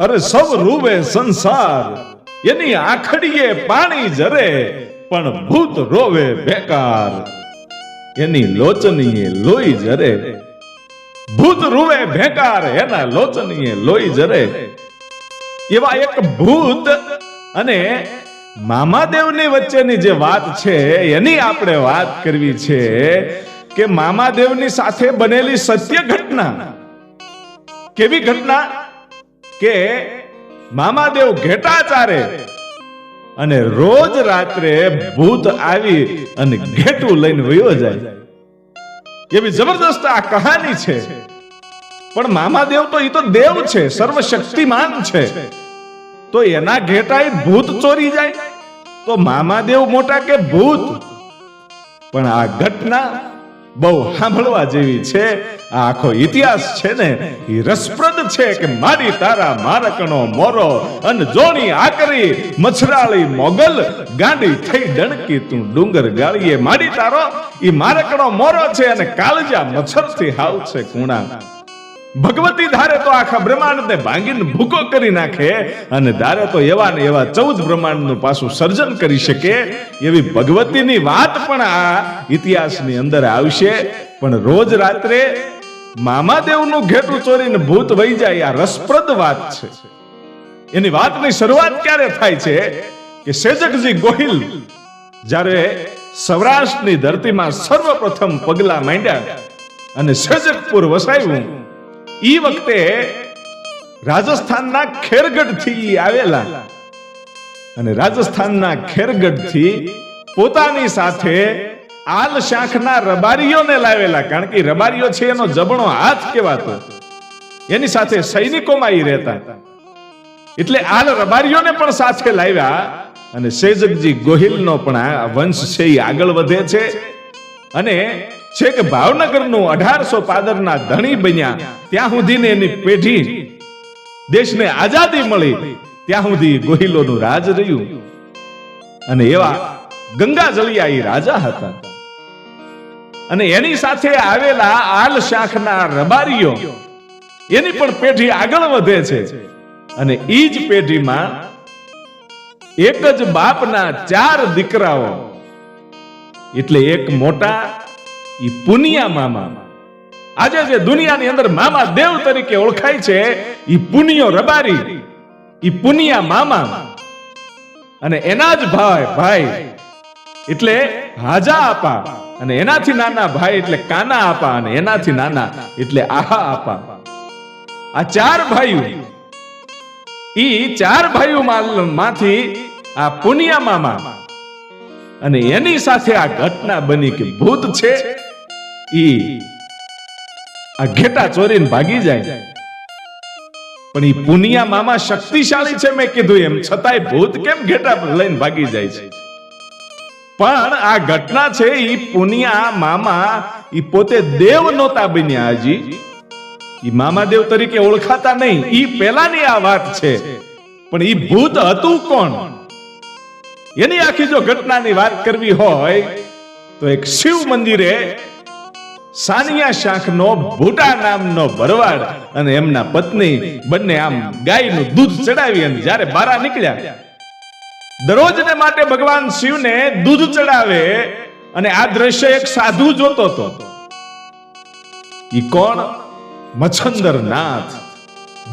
અરે સૌ રૂવે સંસાર, એની આખડીએ પાણી જરે પણ ભૂત રોવે બેકાર. એની લોચનીએ લોહી જરે ભૂત રૂવે ભેકાર, એના લોચનીએ લોહી જરે એવા એક ભૂત અને મામાદેવની વચ્ચેની જે વાત છે, એની આપણે વાત કરવી છે કે મામાદેવની સાથે બનેલી સત્ય ઘટના. કેવી ઘટના? કે મામાદેવ ઘેટાચારે અને રોજ રાત્રે ભૂત આવી અને ઘેટું લઈને વયો જાય. એવી જબરદસ્ત આ કહાની છે. પણ મામાદેવ તો એ તો દેવ છે, સર્વશક્તિમાન છે. તો એના ઘેટા ભૂત ચોરી જાય. તો મામાદેવ મોટા કે ભૂત? પણ આ ઘટના બહુ સાંભળવા જેવી છે. આ આખો ઇતિહાસ છે ને એ રસપ્રદ છે કે મારી તારા મારકનો મોરો અને જોણી આકરી મછરાળી મોગલ ગાંડી થઈ ડણકી તું ડુંગર ગાળીએ. મારી તારો ઈ મારકનો મોરો છે અને કાળજા મચ્છરથી હાવ છે કુણા. ભગવતી ધારે તો આખા બ્રહ્માંડને ભાંગીને ભૂકો કરી નાખે અને ધારે તો એવા ને એવા ચૌદ બ્રહ્માંડનું પાછું સર્જન કરી શકે એવી ભગવતીની વાત પણ આ ઇતિહાસની અંદર આવશે. પણ રોજ રાત્રે મામાદેવનું ઘેટું ચોરીને ભૂત વહી જાય, આ રસપ્રદ વાત છે. એની વાતની શરૂઆત ક્યારે થાય છે કે સેજકજી ગોહિલ જ્યારે સૌરાષ્ટ્રની ધરતીમાં સર્વપ્રથમ પગલા માંડ્યા અને સેજકપુર વસાવ્યું ઈ વખતે રાજસ્થાનના ખેરગઢથી આવેલા. અને રાજસ્થાનના ખેરગઢથી પોતાની સાથે આલ શાખના રબારીઓને લાવેલા. કારણ કે રબારીઓ છે એનો જબણો હાથ કહેવાતો. એની સાથે સૈનિકોમાં ઈ રહેતા. એટલે આલ રબારીઓને પણ સાથે લાવ્યા. અને સેજકજી ગોહિલનો પણ આ વંશ છે એ આગળ વધે છે. અને છેક ભાવનગરનું અઢારસો પાદરના ધણી બન્યા, ત્યાં સુધીને એની પેઢી દેશને આઝાદી મળી, ત્યાં સુધી ગોહિલોનું રાજ રહ્યું. અને એવા ગંગા જલિયા રાજા હતા. અને એની સાથે આવેલા આલ શાખના રબારીઓ, એની પણ પેઢી આગળ વધે છે. અને ઈ જ પેઢીમાં એક જ બાપના ચાર દીકરાઓ, એટલે એક મોટા ઈ પુનિયા મામા. આજે જે દુનિયાની અંદર મામા દેવ તરીકે ઓળખાય છે એ પુનિયો રબારી એ પુનિયા મામા. અને એના જ ભાઈ ભાઈ, એટલે હાજા આપા. અને એનાથી નાના ભાઈ એટલે કાના આપા અને એનાથી નાના એટલે આહા આપા. આ ચાર ભાઈઓ. ઈ ચાર ભાઈઓ માંથી આ પુનિયા મામા. અને એની સાથે આ ઘટના બની કે ભૂત છે. ઈ આ ઘેટા ચોરીને ભાગી જાય. પણ ઈ પુનિયા મામા શક્તિશાળી છે મેં કીધું એમ. છતાંય ભૂત કેમ ઘેટા લઈને ભાગી જાય છે? પણ આ ઘટના છે ઈ પુનિયા મામા ઈ પોતે દેવ નહોતા બન્યા હજી. ઈ મામાદેવ તરીકે ઓળખાતા નહીં. ઈ પેલાની આ વાત છે. પણ ઈ ભૂત હતું કોણ? એની આખી જો ઘટનાની વાત કરવી હોય, તો એક શિવ મંદિરે સાનિયા શાખનો ભૂટા નામનો ભરવાડ અને એમના પત્ની બંને આમ ગાયનું દૂધ ચડાવી અને જ્યારે બારા નીકળ્યા, દરરોજને માટે ભગવાન શિવને દૂધ ચડાવે અને આ દ્રશ્ય એક સાધુ જોતો હતો. ઈ કોણ? મચ્છંદર નાથ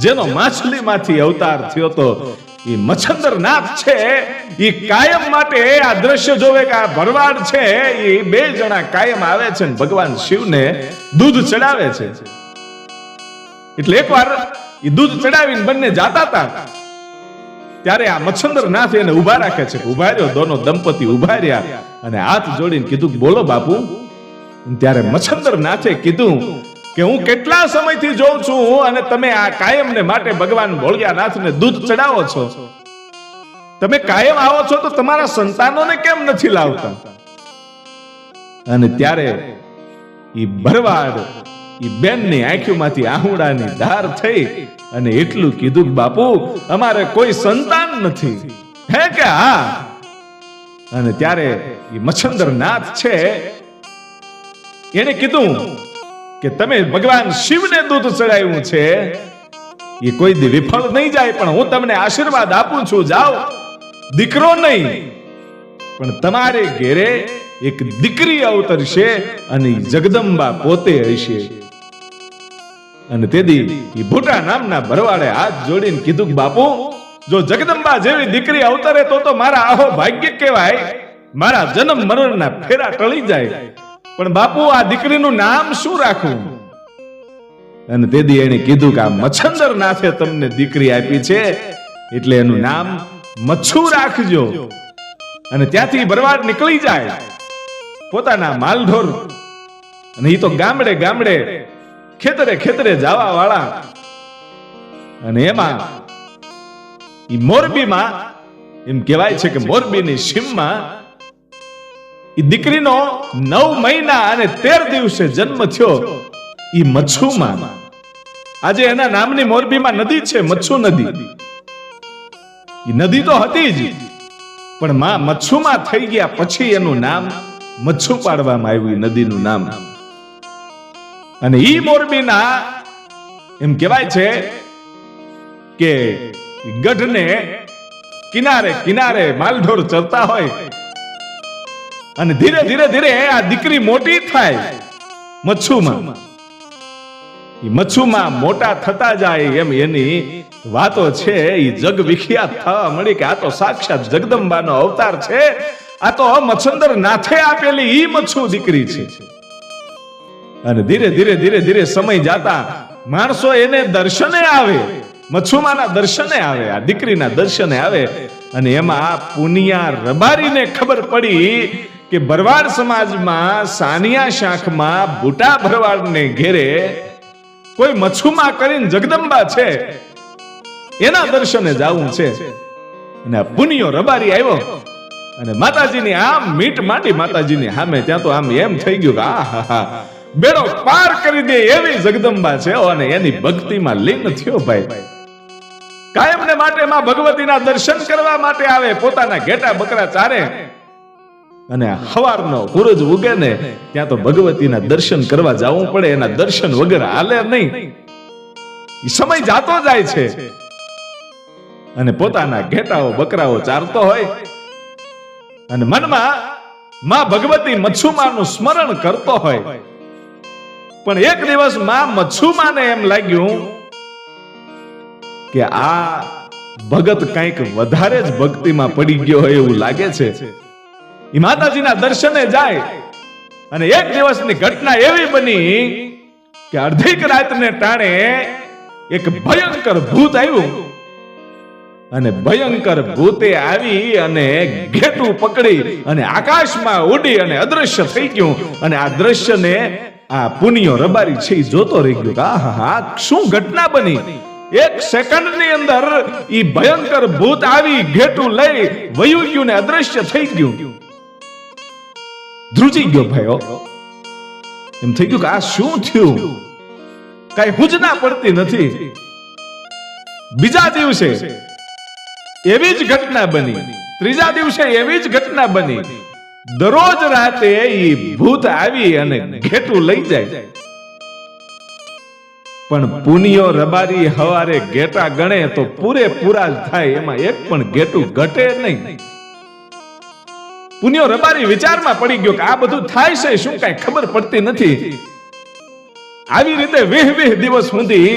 જેનો માછલીમાંથી અવતાર થયો તો એ મચ્છંદર નાથ છે. એ કાયમ માટે આ દ્રશ્ય જોવે કે આ ભરવાડ છે. એ બે જણા કાયમ આવે છે ને ભગવાન શિવને દૂધ ચડાવે છે. એટલે એકવાર એ દૂધ ચડાવીને બંને જાતા હતા ત્યારે આ મચ્છંદર નાથ એને ઊભા રાખે છે. ઊભા રહ્યો, દોનો દંપતી ઊભા રહ્યા અને હાથ જોડીને કીધું બોલો બાપુ. ત્યારે મચ્છંદર નાથે કીધું કે હું કેટલા સમયથી જોઉં છું અને તમે આ કાયમને માટે ભગવાન ભોળિયાનાથને દૂધ ચડાવો છો? તમે કાયમ આવો છો તો તમારા સંતાનોને કેમ નથી લાવતા? અને ત્યારે એ ભરવાડ એ બેનની આંખોમાંથી આહુડાની ધાર થઈ અને એટલું કીધું બાપુ, અમારે કોઈ સંતાન નથી. હે કે હા? અને ત્યારે એ મચ્છંદર નાથ છે, એને કીધું કે તમે ભગવાન શિવને દૂધ ચડાવ્યું છે? એ કોઈ દી વિફળ નહીં જાય, પણ હું તમને આશીર્વાદ આપું છું, જાઓ. દીકરો નહીં, પણ તમારે ઘેરે એક દીકરી અવતરશે અને જગદંબા પોતે હશે. અને તેથી એ ભૂટા નામના ભરવાડે હાથ જોડીને કીધું કે, બાપુ, જો જગદંબા જેવી દીકરી અવતરે તો તો મારા આહો ભાગ્ય કહેવાય. મારા જન્મ મરણના ફેરા ટળી જાય. પણ બાપુ, આ દીકરીનું નામ શું રાખવું? અને તેથી એને કીધું કે આ મચ્છંદર નાથે તમને દીકરી આપી છે, એટલે એનું નામ મચ્છુ રાખજો. અને ત્યાંથી ભરવાડ નીકળી જાય. પોતાના માલઢોર. અને એ તો ગામડે ગામડે, ખેતરે ખેતરે જવા વાળા અને એમાં મોરબીમાં, એમ કહેવાય છે કે મોરબીની સીમમાં દીકરીનો નવ મહિના અને તેર દિવસે જન્મ થયો ઈ મચ્છુમાં આજે એના નામની મોરબીમાં નદી છે, મચ્છુ નદી. એ નદી તો હતી જ, પણ માં મચ્છુમાં થઈ ગયા પછી એનું નામ મચ્છુ પાડવામાં આવ્યું નદીનું નામ. અને ઈ મોરબીના એમ કહેવાય છે કે ગઢને કિનારે કિનારે માલઢોર ચરતા હોય અને ધીરે ધીરે ધીરે આ દીકરી મોટી થાય. મચ્છુમાં. મચ્છુમાં મોટા થતા જાય એમ એની વાતો છે. એ જગ વિખ્યાત થવા મળી કે આ તો સાક્ષાત જગદંબાનો અવતાર છે. આ તો મચ્છંદર નાથે આપેલી ઈ મચ્છુ દીકરી છે. અને ધીરે ધીરે ધીરે ધીરે સમય જાતા માણસો એને દર્શને આવે. મચ્છુમાના દર્શને આવે, આ દીકરીના દર્શને આવે. અને એમાં પુનિયા રબારીને ખબર પડી કે ભરવાડ સમાજમાં સાનિયા શાખમાં બુટા ભરવાડને ઘેરે કોઈ મચ્છુમાં કરીને જગદંબા છે. એના દર્શને જવું છે. અને પુનિયો રબારી આવ્યો. અને માતાજીની આમ મીટ માંડી માતાજીની સામે. ત્યાં તો આમ એમ થઈ ગયું કે આ હા. બેડો પાર કરી દે એવી જગદંબા છે. અને એની ભક્તિમાં લીન થયો ભાઈ. કાયમને માટે માં ભગવતીના દર્શન કરવા માટે આવે. પોતાના ઘેટા બકરા ચારે અને હવારનો સૂરજ ઉગે ને ત્યાં તો ભગવતીના દર્શન કરવા જવું પડે, એના દર્શન વગર હાલે નહીં. સમય જાતો જાય છે. અને પોતાના ઘેટાઓ બકરાઓ ચારતો હોય. અને મનમાં માં ભગવતી મચ્છુમાનું સ્મરણ કરતો હોય. પણ એક દિવસમાં મચ્છુમાને એમ લાગ્યું કે આ ભગત કંઈક વધારે જ ભક્તિમાં પડી ગયો હોય એવું લાગે છે. એ માતાજીના દર્શને જાય. અને એક દિવસની ઘટના એવી બની કે અડધીક રાતને ટાણે એક ભયંકર ભૂત આવ્યું. અને ભયંકર ભૂતે આવી અને ઘેટું પકડી અને આકાશમાં ઉડી અને અદ્રશ્ય થઈ ગયું. અને આ દ્રશ્યને આ પુનિયો રબારી છે જોતો રહી ગયો આ હા, શું ઘટના બની? એક સેકન્ડની અંદર ઈ ભયંકર ભૂત આવી ઘેટું લઈ વયું ગયું ને અદ્રશ્ય થઈ ગયું. ધ્રુજી ગયો ભાઈઓ એમ થઈ ગયું કે આ શું થયું? કઈ હુજના પડતી નથી. બીજા દિવસે એવી જ ઘટના બની. ત્રીજા દિવસે એવી જ ઘટના બની. દરરોજ રાતે ઈ ભૂત આવી અને ઘેટું લઈ જાય. પણ પુનિયો રબારી હવારે ઘેટા ગણે તો પૂરેપૂરા જ થાય. એમાં એક પણ ઘેટું ઘટે નહીં. પુનિયો રબારી વિચારમાં પડી ગયો કે આ બધું થાય છે, શું કઈ ખબર પડતી નથી. આવી રીતે વીહ વીહ દિવસ સુધી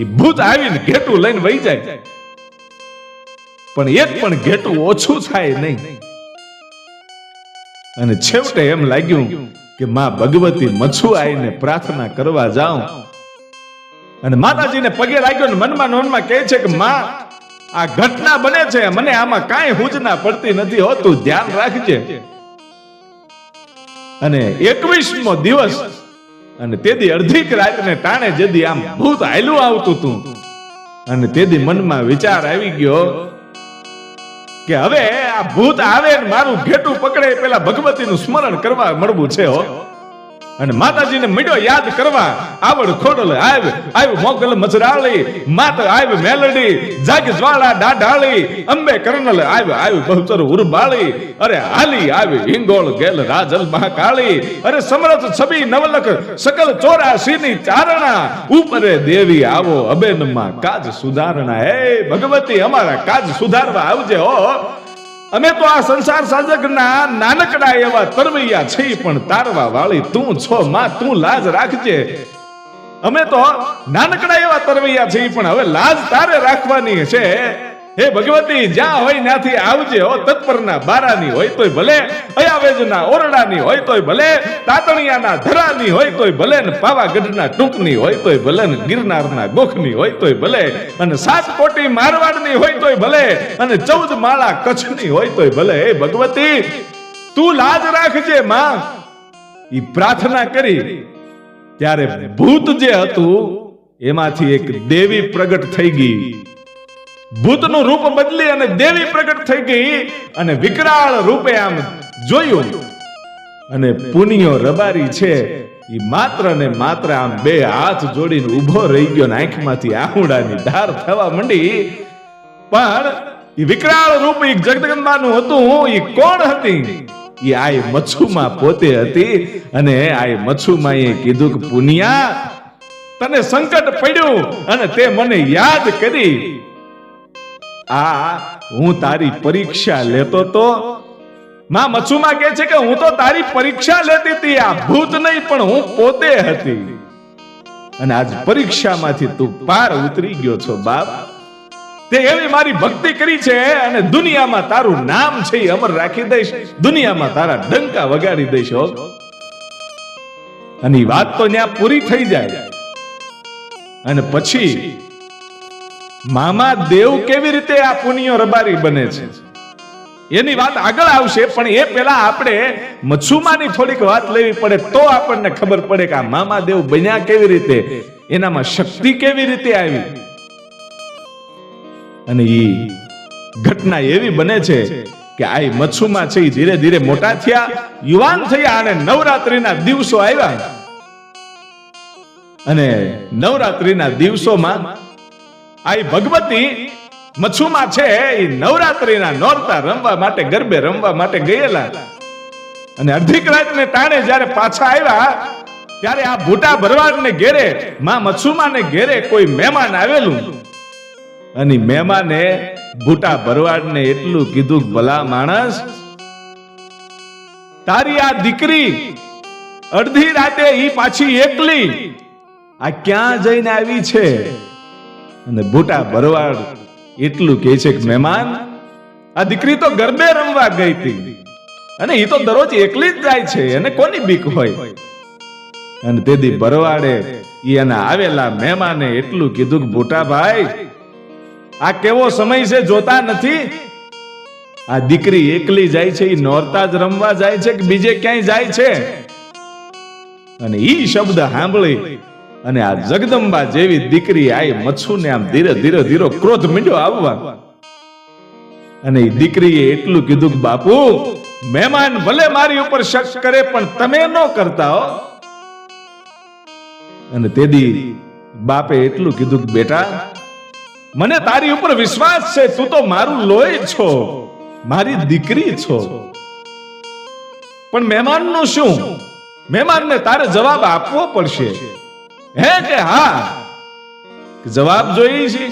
એ ભૂત આવીને ઘેટું લઈને વહી જાય. પણ એક પણ ઘેટું ઓછું થાય નહીં. અને છેવટે એમ લાગ્યું કે માં ભગવતી મચ્છુ આવીને પ્રાર્થના કરવા જાઉં. અને માતાજીને પગે લાગ્યો ને મનમાં નોનમાં કહે છે કે, માં આ ઘટના બને છે, મને આમાં કાંઈ હુજના પડતી નથી હોતું ધ્યાન રાખજે. અને એકવીસમો દિવસ, અને તેદી અડધીક રાતને ટાણે જેદી આમ ભૂત હાલ્યું આવતું તું. અને તેદી મનમાં વિચાર આવી ગયો કે હવે આ ભૂત આવે ને મારું ઘેટું પકડે પેલા ભગવતીનું સ્મરણ કરવા મળવું છે હો. અને માતાજીને મીડો યાદ કરવા આવડ ખોડલ આવ આવ મોગલ મજરાળી, માત આવ મેલડી, જાગ જ્વાળા ડાઢાળી, અંબે કરનલ આવ આવ બહુચર ઉરબાળી, અરે હાલી આવ હિંગોળ ગેલ રાજલ મહાકાળી, અરે સમરથ છબી નવલખ સકલ ચોરાશીની ચારણા, ઉપરે દેવી આવો અબેનમાં કાજ સુધારણા. હે ભગવતી, અમારા કાજ સુધારવા આવજે હો. અમે તો આ સંસાર સાજકના નાનકડા એવા તરવૈયા છે પણ તારવા વાળી તું છો, માં તું લાજ રાખજે. અમે તો નાનકડા એવા તરવૈયા છે પણ હવે લાજ તારે રાખવાની છે. હે ભગવતી, જ્યાં હોય ત્યાંથી આવજે, હો, તત્પરના બારાની હોય તોય ભલે, અયાવેજના ઓરડાની હોય તોય ભલે, તાતણિયાના ધરાની હોય તોય ભલે, ને પાવાગઢના ટૂંકની હોય તોય ભલે, ને ગિરનારના ગોખની હોય તોય ભલે, અને સાત કોટી મારવાડની હોય તોય ભલે, અને ચૌદ માળા કચ્છની હોય તોય ભલે. હે ભગવતી, તું લાજ રાખજે, માં. ઈ પ્રાર્થના કરી, ત્યારે ભૂત જે હતું, એમાંથી એક દેવી પ્રગટ થઈ ગઈ. ભૂતનું રૂપ બદલી અને દેવી પ્રગટ થઈ ગઈ અને વિકરાળ રૂપે આમ જોયું. અને પુનિયો રબારી છે એ માત્ર ને માત્ર આમ બે હાથ જોડીને ઊભો રહી ગયો ને આંખમાંથી આહુડાની ધાર થવા માંડી. પણ એ વિકરાળ રૂપ એક જગદગંબાનું હતું એ કોણ હતી? એ આય મચ્છુમાં પોતે હતી અને આય મચ્છુમાં એ કીધું કે, પુનિયા, તને સંકટ પડ્યું અને તે મને યાદ કરી. આ હું તારી પરીક્ષા લેતો તો? માં મચ્છુમાં કહે છે કે હું તો તારી પરીક્ષા લેતી હતી, આ ભૂત નહીં, પણ હું પોતે હતી. અને આજ પરીક્ષામાંથી તું પાર ઉતરી ગયો છો, બાપ. તે એવી મારી ભક્તિ કરી છે અને દુનિયામાં તારું નામ છે એ અમર રાખી દઈશ. દુનિયામાં તારા ડંકા વગાડી દઈશ અને વાત તો ત્યાં પૂરી થઈ જાય. અને પછી મામા દેવ કેવી રીતે આ પુનિયો રબારી બને છે? એની વાત આગળ આવશે, પણ એ પેલા આપણે મચ્છુમાની થોડીક વાત લેવી પડે તો આપણને ખબર પડે કે આ મામા દેવ બન્યા કેવી રીતે, એનામાં શક્તિ કેવી રીતે આવી. અને એ ઘટના એવી બને છે કે આ મચ્છુમા છે ધીરે ધીરે મોટા થયા, યુવાન થયા અને નવરાત્રીના દિવસો આવ્યા. અને નવરાત્રીના દિવસોમાં આ ભગવતી મચ્છુમાં છે એ નવરાત્રીના નોરતા રમવા માટે, ગરબે રમવા માટે ગયેલા. અને અડધીક રાતને ટાણે જ્યારે પાછા આવ્યા, ત્યારે આ ભૂટા ભરવાડને ઘેરે, માં મચ્છુમાને ઘેરે કોઈ મહેમાન આવેલું. અને મહેમાને ભૂટા ભરવાડને એટલું કીધું ભલા માણસ, તારી આ દીકરી અડધી રાતે ઈ પાછી એકલી. આ ક્યાં જઈને આવી છે? અને ભૂટા ભરવાડ એટલું કહે છે કે, મહેમાન, આ દીકરી તો ગરબે રમવા ગઈ હતી. અને એ તો દરરોજ એકલી જ જાય છે અને કોની બીક હોય? અને તેથી ભરવાડે એના આવેલા મહેમાને એટલું કીધું કે ભૂટા ભાઈ, આ કેવો સમય છે જોતા નથી? આ દીકરી એકલી જાય છે એ નોરતા જ રમવા જાય છે કે બીજે ક્યાંય જાય છે? અને ઈ શબ્દ સાંભળી અને આ જગદંબા જેવી દીકરી આઈ મચ્છુને આમ ધીરે ધીરે ધીરો ક્રોધ મીંડ્યો આવવા. અને એ દીકરીએ એટલું કીધું કે, બાપુ, મહેમાન ભલે મારી ઉપર શક કરે, પણ તમે ન કરતા હો. અને તેદી બાપે એટલું કીધું કે, બેટા, મને તારી ઉપર વિશ્વાસ છે, તું તો મારું લોહી છો, મારી દીકરી છો. પણ મહેમાનનું શું? મહેમાનને તારે જવાબ આપવો પડશે. હે કે હા? જવાબ જોઈએ છે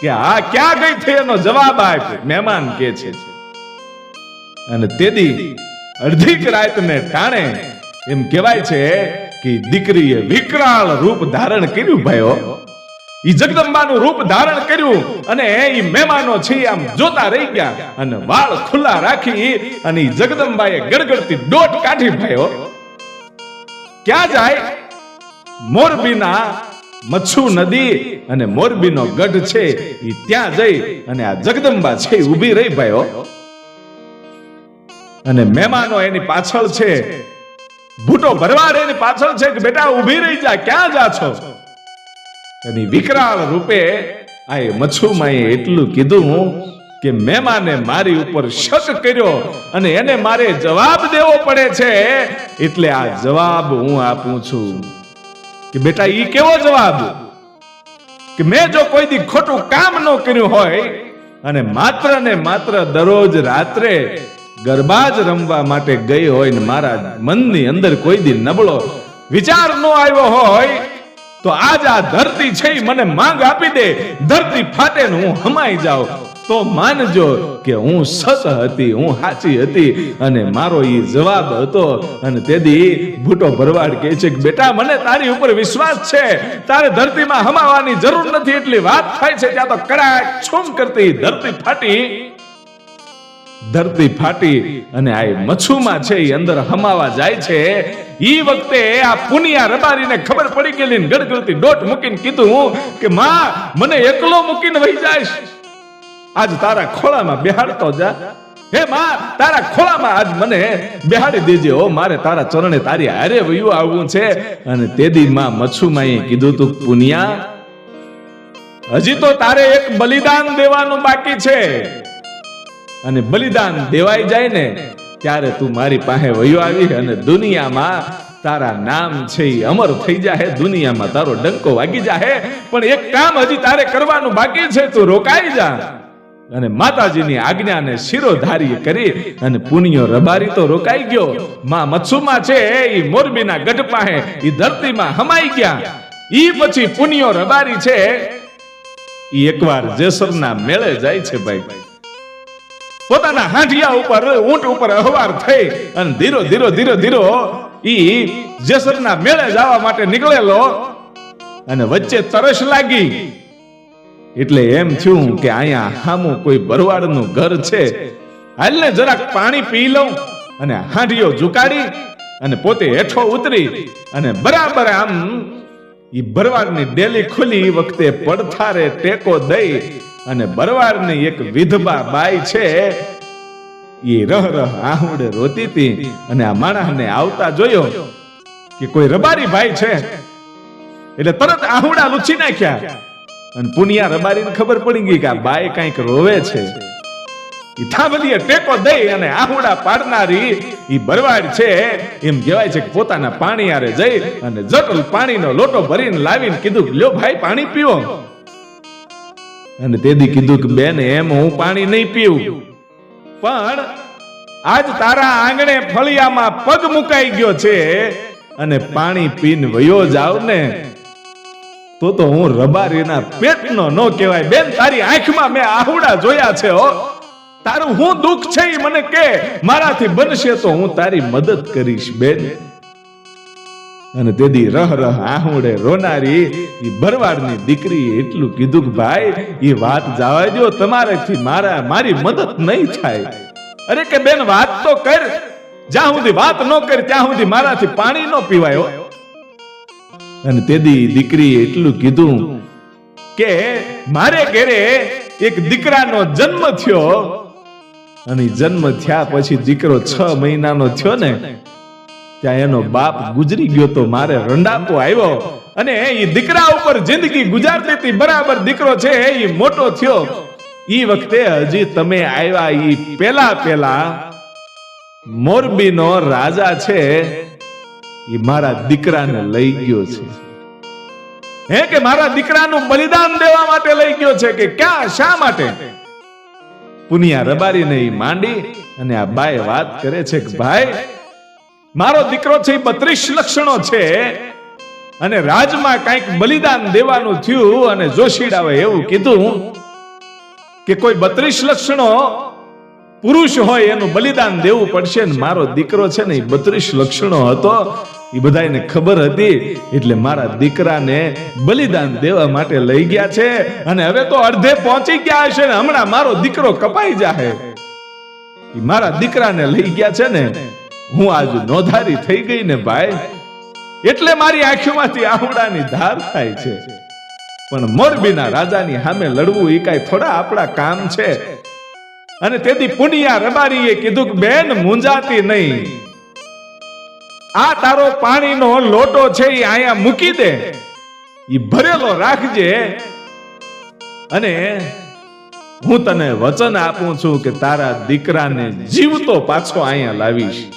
કે હા, ક્યાં ગઈ થઈ એનો જવાબ આપ મહેમાન કે છે. અને તેદી અડધીક રાતને ટાણે એમ કહેવાય છે કે દીકરીએ વિકરાળ રૂપ ધારણ કર્યું, ભાઈઓ. ઈ જગદંબાનું રૂપ ધારણ કર્યું અને એ મહેમાનો છે, આમ જોતા રહી ગયા અને વાળ ખુલ્લા રાખી અને જગદંબાએ ગડગડતી દોટ કાઢી, ભાઈઓ. ક્યાં જાય? મોરબીના મચ્છુ નદી અને મોરબીનો ગઢ છે એ ત્યાં જઈ અને આ જગદંબા છે ઊભી રહી ભાઈઓ. અને મહેમાનો એની પાછળ છે. ભૂટો ભરવાડ એની પાછળ છે કે બેટા ઊભી રહી જા, ક્યાં જા છો? એની વિકરાળ રૂપે આ મચ્છુમાએ એટલું કીધું કે મહેમાને મારી ઉપર શક કર્યો અને એને મારે જવાબ દેવો પડે છે, એટલે આ જવાબ હું આપું છું. કે બેટા, ઈ કેવો જવાબ? કે મેં જો કોઈ દી ખોટું કામ ન કર્યું હોય, અને માત્ર ને માત્ર દરરોજ રાત્રે ગરબા જ રમવા માટે ગઈ હોય ને મારા મનની અંદર કોઈ દી નબળો વિચાર ન આવ્યો હોય, તો આજ આ ધરતી છે મને માંગ આપી દે. ધરતી ફાટે હું હમાઈ જાઉં. તો માનજો કે હું સત હતી, હું સાચી હતી અને મારો એ જવાબ હતો. અને તેથી ભૂટો ભરવાડ કહે છે કે, બેટા, મને તારી ઉપર વિશ્વાસ છે. તારે ધરતીમાં હમાવાની જરૂર નથી. એટલી વાત થાય છે, ત્યાં તો કડાક છૂમ કરતી ધરતી ફાટી. ધરતી ફાટી અને આ મચ્છુમાં છે એ અંદર હમાવા જાય છે. ઈ વખતે આ પુનિયા રબારીને ખબર પડી ગયેલી ગડગડતી દોટ મૂકીને કીધું કે, માં, મને એકલો મૂકીને વહી જાઈશ. આજ તારા ખોળામાં બેહાડતો જા. હે માં, તારા ખોળામાં આજ મને બેહાડી દેજે. ઓ મારે તારા ચરણે તારી હારે વયું આવવું છે. અને તેદી માં મચ્છુમાએ કીધું તું, પુનિયા, હજી તો તારે એક બલિદાન દેવાનું બાકી છે. અને બલિદાન દેવાઈ જાય ને, ત્યારે તું મારી પાસે વયો આવી અને દુનિયામાં તારા નામ છે એ અમર થઈ જાહે. દુનિયામાં તારો ડંકો વાગી જાહે. પણ એક કામ હજી તારે કરવાનું બાકી છે. તું રોકાઈ જા. અને માતાજીની આજ્ઞાને શિરોધારી કરી અને પુણ્યો રબારી તો રોકાઈ ગયો. માં મચ્છુમાં છે એ મોરબીના ગઢ પાસે ઈ ધરતીમાં હમાઈ ગયા. ઈ પછી પુણ્યો રબારી છે ઈ એકવાર જેસરના મેળે જાય છે ભાઈ. પોતાના હાંઢિયા ઉપર ઊંટ ઉપર અહવાર થઈ અને ધીરો ધીરો ધીરો ધીરો ઈ જેસરના મેળે જવા માટે નીકળેલો અને વચ્ચે તરસ લાગી. એટલે એમ થયું કે અહીંયા હામું કોઈ ભરવાડનું ઘર છે. હાલને જરાક પાણી પી લઉં અને હાંડીઓ ઝુકાડી અને પોતે હેઠો ઉતરી અને બરાબર આમ ઈ ભરવાડની ડેલી ખુલી વખતે પડથારે ટેકો દઈ અને ભરવાડની એક વિધવા બાઈ છે એ રહ રહ આહુડે રોતી હતી અને આ માણસને આવતા જોયો કે કોઈ રબારી ભાઈ છે. એટલે તરત આહુડા લૂછી નાખ્યા. અને પુનિયા રબારીને ખબર પડી ગઈ કે આ બાઈ કંઈક રોવે છે. થાંભલીએ ટેકો દઈ અને આહુડા પાડનારી ઈ બરવાડ છે. એમ કહેવાય છે કે પોતાના પાણી આરે જઈ અને જટલ પાણીનો લોટો ભરીને લાવીને કીધું લ્યો ભાઈ, પાણી પીવો અને તેદી કીધું કે બેન, એમ હું પાણી નહીં પીવું પણ આજ તારા આંગણે ફળિયામાં પગ મુકાઈ ગયો છે અને પાણી પીન વયો જાવ ને. તો તો હું રબારીના પેટનો નો કહેવાય. બેન, તારી આંખમાં મેં આહુડા જોયા છે, હો. તારું હું દુઃખ છે એ મને કે. મારાથી બનશે તો હું તારી મદદ કરીશ, બેન. અને તેદી રહ રહ, આહુડે રોનારી એ ભરવાડની દીકરી એટલું કીધું કે, ભાઈ એ વાત જવા દો તમારેથી મારા, મારી મદદ નહીં થાય. અરે કે બેન, વાત તો કર. જ્યાં સુધી વાત ન કરી, ત્યાં સુધી મારાથી પાણી ન પીવાય. અને તેદી દીકરી એટલું કીધું કે મારે ઘરે એક દીકરાનો જન્મ થયો. અને જન્મ થયા પછી દીકરો છ મહિનાનો થયો ને, ત્યાં એનો બાપ ગુજરી ગયો તો મારે રંડાપો આવ્યો. અને એ દીકરા ઉપર જિંદગી ગુજારતી હતી, બરાબર દીકરો છે એ મોટો થયો. ઈ વખતે હજી તમે આવ્યા ઈ પેલા પેલા મોરબીનો રાજા છે. ઈ મારા દીકરાને લઈ ગયો છે. હે કે મારા દીકરાનું બલિદાન દેવા માટે લઈ ગયો છે કે ક્યાં, શા માટે? પુનિયા રબારીને એ માંડી અને આ બાય વાત કરે છે કે ભાઈ, મારો દીકરો છે બત્રીસ લક્ષણો છે અને રાજમાં કંઈક બલિદાન દેવાનું થયું અને જોશીડાવે એવું કીધું કે કોઈ બત્રીસ લક્ષણો પુરુષ હોય એનું બલિદાન દેવું પડશે ને મારો દીકરો છે ને એ બત્રીસ લક્ષણો હતો. એ બધાને ખબર હતી. એટલે મારા દીકરાને બલિદાન દેવા માટે લઈ ગયા છે. અને હવે તો અડધે પહોંચી ગયા હશે ને હમણાં મારો દીકરો કપાઈ જાહે. એ મારા દીકરાને લઈ ગયા છે ને હું આજ નોધારી થઈ ગઈ ને ભાઈ. એટલે મારી આંખોમાંથી આવડાની ધાર થાય છે. પણ મોરબીના રાજાની સામે લડવું એ કાંઈ થોડા આપણા કામ છે. અને તેથી પુનિયા રબારીએ કીધું કે, બેન મુંજાતી નહીં. આ તારો પાણીનો લોટો છે એ અહીંયા મૂકી દે. એ ભરેલો રાખજે. અને હું તને વચન આપું છું કે તારા દીકરાને જીવતો પાછો અહીંયા લાવીશ.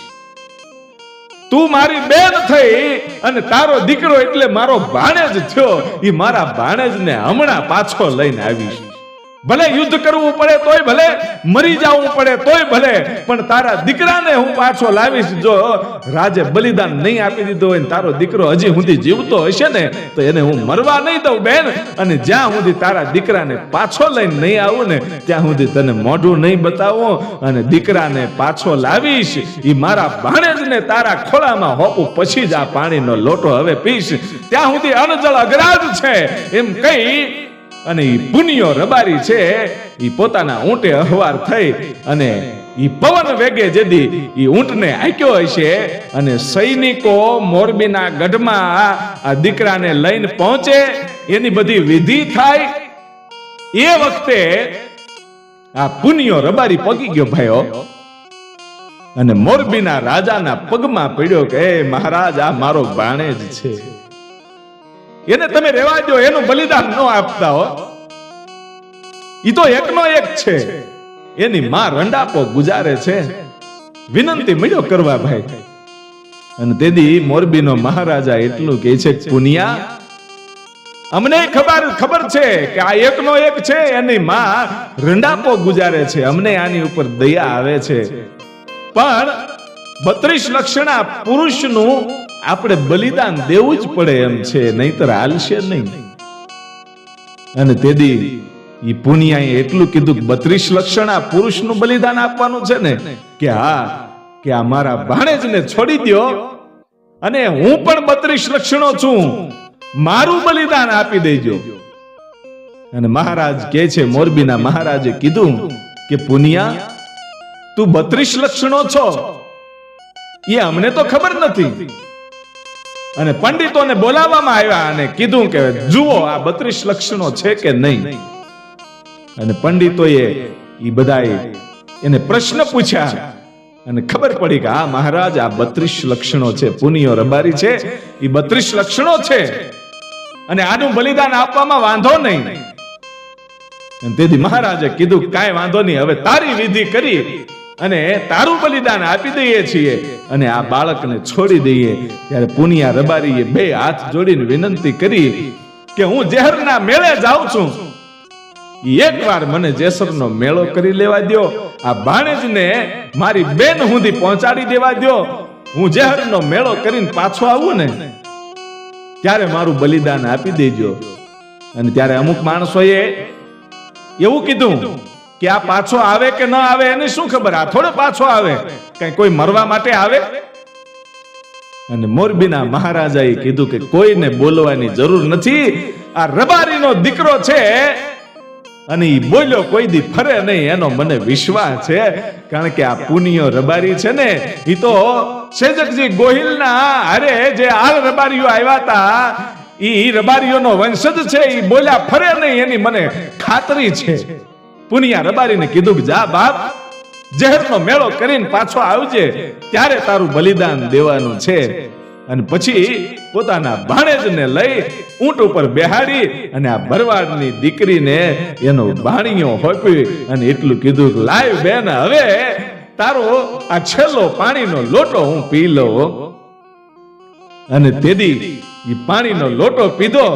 તું મારી બેન થઈ અને તારો દીકરો એટલે મારો ભાણેજ થયો. એ મારા ભાણેજને હમણાં પાછો લઈને આવીશ. ભલે યુદ્ધ કરવું પડે તોય ભલે, મરી જવું પડે તોય ભલે, પણ તારા દીકરાને હું પાછો લાવીશ જો રાજે બલિદાન નહીં આપી દીધું હોય તારો દીકરો હજી સુધી જીવતો હશે ને, તો એને હું મરવા નહીં દઉં બેન. અને જ્યાં સુધી તારા દીકરાને પાછો લઈને નહીં આવું ને, ત્યાં સુધી તને મોઢું નહીં બતાવું અને દીકરાને પાછો લાવીશ. એ મારા ભાણેજને તારા ખોળામાં હોપું પછી જ આ પાણીનો લોટો હવે પીશ. ત્યાં સુધી અનજળ અઘરાજ છે. એમ કઈ અને ઈ પુનિયો રબારી છે, ઈ પોતાના ઊંટે અહવાર થઈ અને ઈ પવન વેગે જેદી ઈ ઊંટને આક્યો હશે અને સૈનિકો મોરબીના ગઢમાં આ દીકરાને લઈને પહોંચે. એની બધી વિધિ થાય. એ વખતે આ પુનિયો રબારી પગી ગયો ભાઈઓ. અને મોરબીના રાજાના પગમાં પડ્યો કે મહારાજ, આ મારો ભાણેજ છે. એને તમે રેવા દો એનું બલિદાન ન આપતા હો. ઈ તો એકનો એક છે. એની માં રંડાપો ગુજારે છે. વિનંતી મળ્યો કરવા ભાઈ. અને તેથી મોરબીનો મહારાજા એટલું કહે છે કે પુનિયા, અમને ખબર ખબર છે કે આ એકનો એક છે, એની માં રંડાપો ગુજારે છે. અમને આની ઉપર દયા આવે છે. પણ બત્રીસ લક્ષણા પુરુષનું આપણે બલિદાન દેવું જ પડે એમ છે, નહીતર હાલશે નહીં. અને તેદી ઈ પુનિયાએ એટલું કીધું કે બત્રીસ લક્ષણા પુરુષનું બલિદાન આપવાનું છે ને, કે હા, કે આ મારા ભાણેજને છોડી દો અને હું પણ બત્રીસ લક્ષણો છું, મારું બલિદાન આપી દેજો. અને મહારાજ કે છે, મોરબીના મહારાજે કીધું કે પુનિયા, તું બત્રીસ લક્ષણો છો એ અમને તો ખબર નથી. અને પંડિતોને બોલાવવામાં આવ્યા અને કીધું કે, જુઓ, આ બત્રીસ લક્ષણો છે કે નહીં? અને પંડિતોએ એ બધાએ એને પ્રશ્ન પૂછ્યા અને ખબર પડી કે, આ મહારાજ, આ બત્રીસ લક્ષણો છે, પુનિયો રબારી છે એ બત્રીસ લક્ષણો છે. અને આનું બલિદાન આપવામાં વાંધો નહીં. તેથી મહારાજે કીધું કાંઈ વાંધો નહીં, હવે તારી વિધિ કરી અને તારું બલિદાન આપી દઈએ છીએ. અને આ બાળકને છોડી દઈએ. ત્યારે પુનિયા રબારીએ બે હાથ જોડીને વિનંતી કરી કે હું જેહરના મેળે જાઉં છું. એકવાર મને જેસરનો મેળો કરી લેવા દ્યો. આ ભાણેજને મારી બેન સુધી પહોંચાડી દેવા દ્યો. હું જેહરનો મેળો કરીને પાછો આવું ને. ત્યારે મારું બલિદાન આપી દેજો. અને ત્યારે અમુક માણસોએ એવું કીધું કે આ પાછો આવે કે ન આવે એને શું ખબર? આ થોડો પાછો આવે. કઈ કોઈ મરવા માટે આવે? અને મોરબીના મહારાજાએ કીધું કે કોઈને બોલવાની જરૂર નથી. આ રબારીનો દીકરો છે અને એ બોલ્યો, કોઈ દી ફરે નહીં. એનો મને વિશ્વાસ છે, કારણ કે આ પુનિયો રબારી છે ને એ તો સેજકજી ગોહિલના અરે જે આલ રબારીઓ આવ્યા હતા એ રબારીઓનો વંશજ છે એ બોલ્યા, ફરે નહીં. એની મને ખાતરી છે. પુનિયા રબારીને કીધું કે જા બાપ જહેરનો મેળો કરીને પાછો આવજે, ત્યારે તારું બલિદાન દેવાનું છે. અને પછી પોતાના ભાણેજને લઈ ઊંટ ઉપર બેહાડી અને આ ભરવાડની દીકરીને એનો ભાણિયો હોપી અને એટલું કીધું કે, લાય બેન, હવે તારો આ છેલ્લો પાણીનો લોટો હું પી લઉં. અને તેદી પાણીનો લોટો પીધો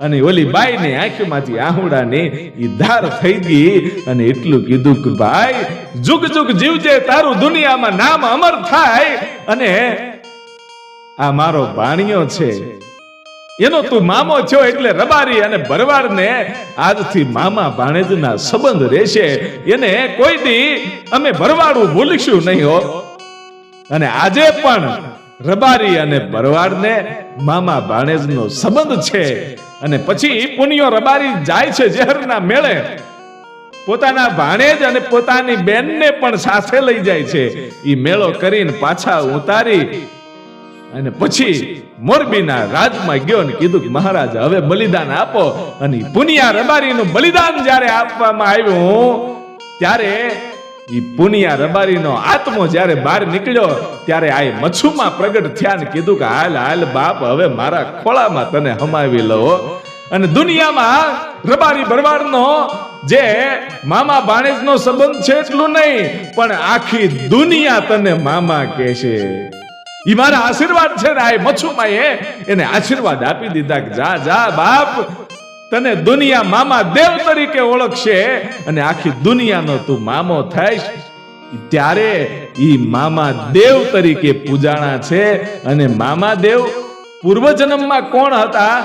અને ઓલી બાઈ ને આંખમાંથી આહુડાની ઈ ધાર થઈ ગઈ અને એટલું કીધું કે, ભાઈ, જુગ જુગ જીવજે, તારું દુનિયામાં નામ અમર થાય. અને આ મારો ભાણિયો છે. એનો તું મામો છો એટલે રબારી અને ભરવાડને આજથી મામા ભાણેજના સંબંધ રહેશે. એને કોઈ દી અમે ભરવાડું ભૂલીશું નહીં હો. અને આજે પણ રબારી અને ભરવાડ ને મામા ભાણેજનો સંબંધ છે. અને પછી પુનિયો રબારી જાય છે ઝેરના મેળે. પોતાના ભાણેજ અને પોતાની બેનને પણ સાથે લઈ જાય છે. એ મેળો કરીને પાછા ઉતારી અને પછી મોરબીના રાજમાં ગયો ને કીધું કે, મહારાજ, હવે બલિદાન આપો. અને પુનિયા રબારીનું બલિદાન જ્યારે આપવામાં આવ્યું, ત્યારે ઈ પુનિયા રબારીનો આત્મો જ્યારે બહાર નીકળ્યો, ત્યારે આ મચ્છુમાં પ્રગટ થયા ને કીધું કે, હાલ હાલ, બાપ, હવે મારા ખોળામાં તને હમાવી લો અને દુનિયામાં રબારી ભરવાડનો જે મામા ભાણેજનો સંબંધ છે એટલું નહીં, પણ આખી દુનિયા તને મામા કહેશે. ઈ મારા આશીર્વાદ છે ને આ મચ્છુમાં એને આશીર્વાદ આપી દીધા કે, જા જા, બાપ તને દુનિયા મામા દેવ તરીકે ઓળખશે અને આખી દુનિયાનો તું મામો થઈશ. ત્યારે ઈ મામા દેવ તરીકે પૂજાણા છે અને મામા દેવ પૂર્વજન્મમાં કોણ હતા?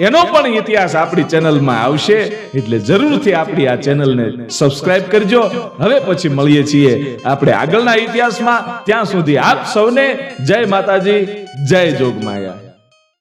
એનો પણ ઇતિહાસ આપણી ચેનલમાં આવશે, એટલે જરૂરથી આપણી આ ચેનલને સબસ્ક્રાઇબ કરજો. હવે પછી મળીએ છીએ આપણે આગળના ઇતિહાસમાં. ત્યાં સુધી આપ સૌને જય માતાજી, જય જોગમાયા.